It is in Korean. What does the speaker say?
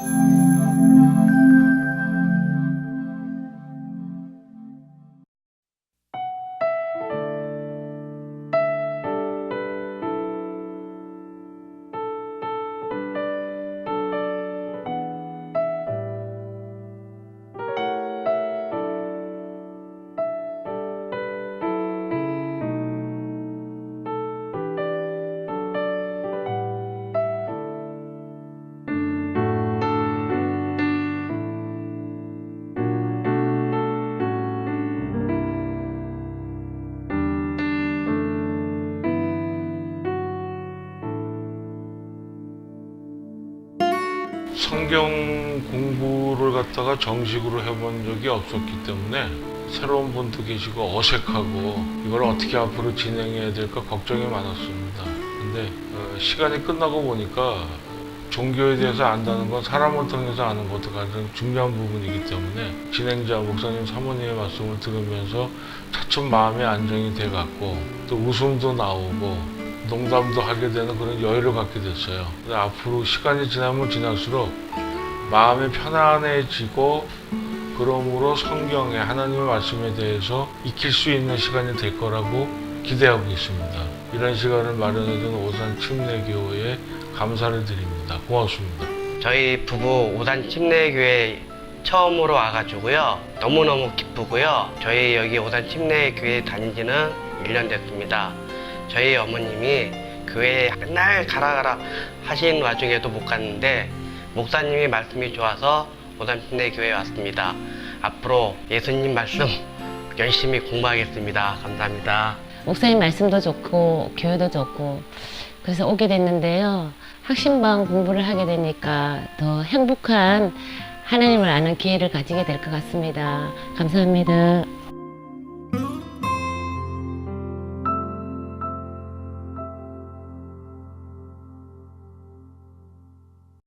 Música 성경 공부를 갖다가 정식으로 해본 적이 없었기 때문에 새로운 분도 계시고 어색하고 이걸 어떻게 앞으로 진행해야 될까 걱정이 많았습니다. 근데 어, 시간이 끝나고 보니까 종교에 대해서 안다는 건 사람을 통해서 아는 것도 가장 중요한 부분이기 때문에 진행자 목사님 사모님의 말씀을 들으면서 차츰 마음의 안정이 돼갔고 또 웃음도 나오고 농담도 하게 되는 그런 여유를 갖게 됐어요. 앞으로 시간이 지나면 지날수록 마음이 편안해지고 그러므로 성경의 하나님의 말씀에 대해서 익힐 수 있는 시간이 될 거라고 기대하고 있습니다. 이런 시간을 마련해준 오산 침례교회에 감사를 드립니다. 고맙습니다. 저희 부부 오산 침례교회 처음으로 와가지고요. 너무너무 기쁘고요. 저희 여기 오산 침례교회 다닌 지는 1년 됐습니다. 저희 어머님이 교회에 맨날 가라 가라 하신 와중에도 못 갔는데 목사님이 말씀이 좋아서 오산 침례교회에 왔습니다. 앞으로 예수님 말씀 열심히 공부하겠습니다. 감사합니다. 목사님 말씀도 좋고 교회도 좋고 그래서 오게 됐는데요. 학신방 공부를 하게 되니까 더 행복한 하나님을 아는 기회를 가지게 될 것 같습니다. 감사합니다.